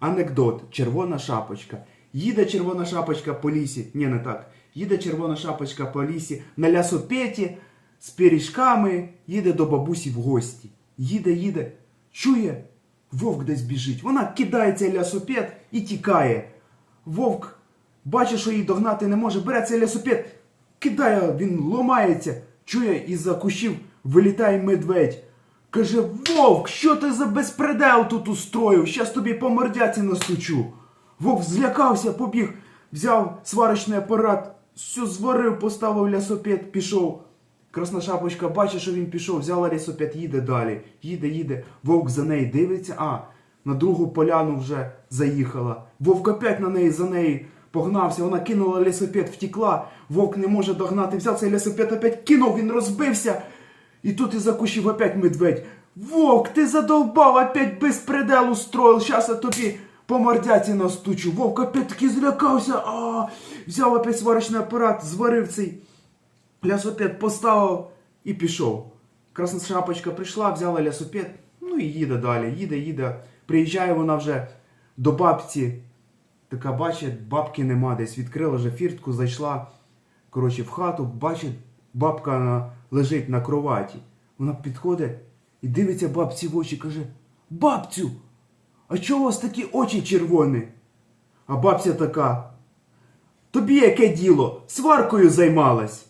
Анекдот. Червона шапочка. Їде червона шапочка по лісі. Ні, не так. Їде червона шапочка по лісі на лясопеті з пиріжками, їде до бабусі в гості. Їде, їде, чує, вовк десь біжить. Вона кидає цей лясопед і тікає. Вовк бачить, що її догнати не може, бере цей лясопед, кидає, він ломається, чує, із-за кущів вилітає медведь. Каже, Вовк, що ти за безпредел тут устроїв? Щас тобі по мордяці настучу. Вовк злякався, побіг, взяв сварочний апарат, все зварив, поставив лясопед, пішов. Красна шапочка бачить, що він пішов, взяла лісопед, їде далі. Їде, їде. Вовк за неї дивиться, а на другу поляну вже заїхала. Вовк опять на неї за неї погнався, вона кинула лісопед, втекла. Вовк не може догнати, взяв цей лісопед, опять кинув, він розбився. І тут із-за кущів опять медведь. Вовк, ти задолбав, опять безпредел устроил, щас я тобі по мордяці настучу. Вовк опять таки злякався, а взяв опять сварочний апарат, зварив цей лясопед, поставив і пішов. Красна шапочка прийшла, взяла лясопед, ну і їде далі, їде, їде. Приїжджає вона вже до бабці. Така бачить, бабки нема десь. Відкрила вже фіртку, зайшла коротше, в хату, бачить, бабка лежить на кроваті. Вона підходить і дивиться бабці в очі, каже: Бабцю, а чого у вас такі очі червоні? А бабця така. Тобі яке діло? Сваркою займалась.